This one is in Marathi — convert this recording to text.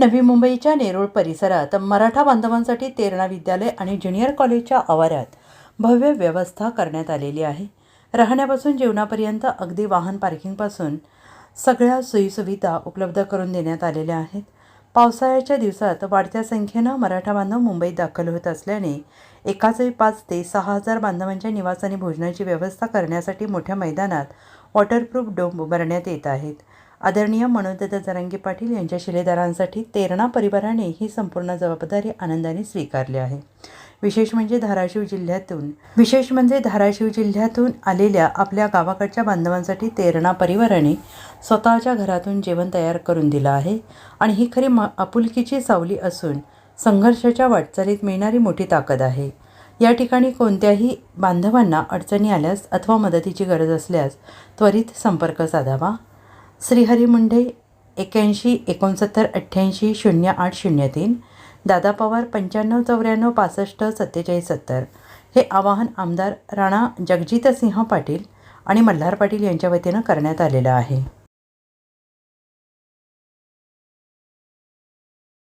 नवी मुंबईच्या नेरूळ परिसरात मराठा बांधवांसाठी तेरणा विद्यालय आणि ज्युनियर कॉलेजच्या आवारात भव्य व्यवस्था करण्यात आलेली आहे. राहण्यापासून जेवणापर्यंत अगदी वाहन पार्किंगपासून सगळ्या सोयीसुविधा उपलब्ध करून देण्यात आलेल्या आहेत. पावसाळ्याच्या दिवसात वाढत्या संख्येनं मराठा बांधव मुंबईत दाखल होत असल्याने एकाच वेळी पाच ते सहा हजार बांधवांच्या निवास आणि भोजनाची व्यवस्था करण्यासाठी मोठ्या मैदानात वॉटरप्रूफ डोम उभारण्यात येत आहेत. आदरणीय मनोदत्त जरांगे पाटील यांच्या शिलेदारांसाठी तेरणा परिवाराने ही संपूर्ण जबाबदारी आनंदाने स्वीकारली आहे. विशेष म्हणजे धाराशिव जिल्ह्यातून विशेष म्हणजे धाराशिव जिल्ह्यातून आलेल्या आपल्या गावाकडच्या बांधवांसाठी तेरणा परिवाराने स्वतःच्या घरातून जेवण तयार करून दिलं आहे आणि ही खरी म आपुलकीची सावली असून संघर्षाच्या वाटचालीत मिळणारी मोठी ताकद आहे. या ठिकाणी कोणत्याही बांधवांना अडचणी आल्यास अथवा मदतीची गरज असल्यास त्वरित संपर्क साधावा. श्रीहरी मुंडे एक्याऐंशी एकोणसत्तर अठ्ठ्याऐंशी शून्य आठ शून्य तीन दादा पवार पंच्याण्णव चौऱ्याण्णव पासष्ट सत्तेचाळीस सत्तर. हे आवाहन आमदार राणा जगजितसिंह पाटील आणि मल्हार पाटील यांच्या वतीनं करण्यात आलेलं आहे.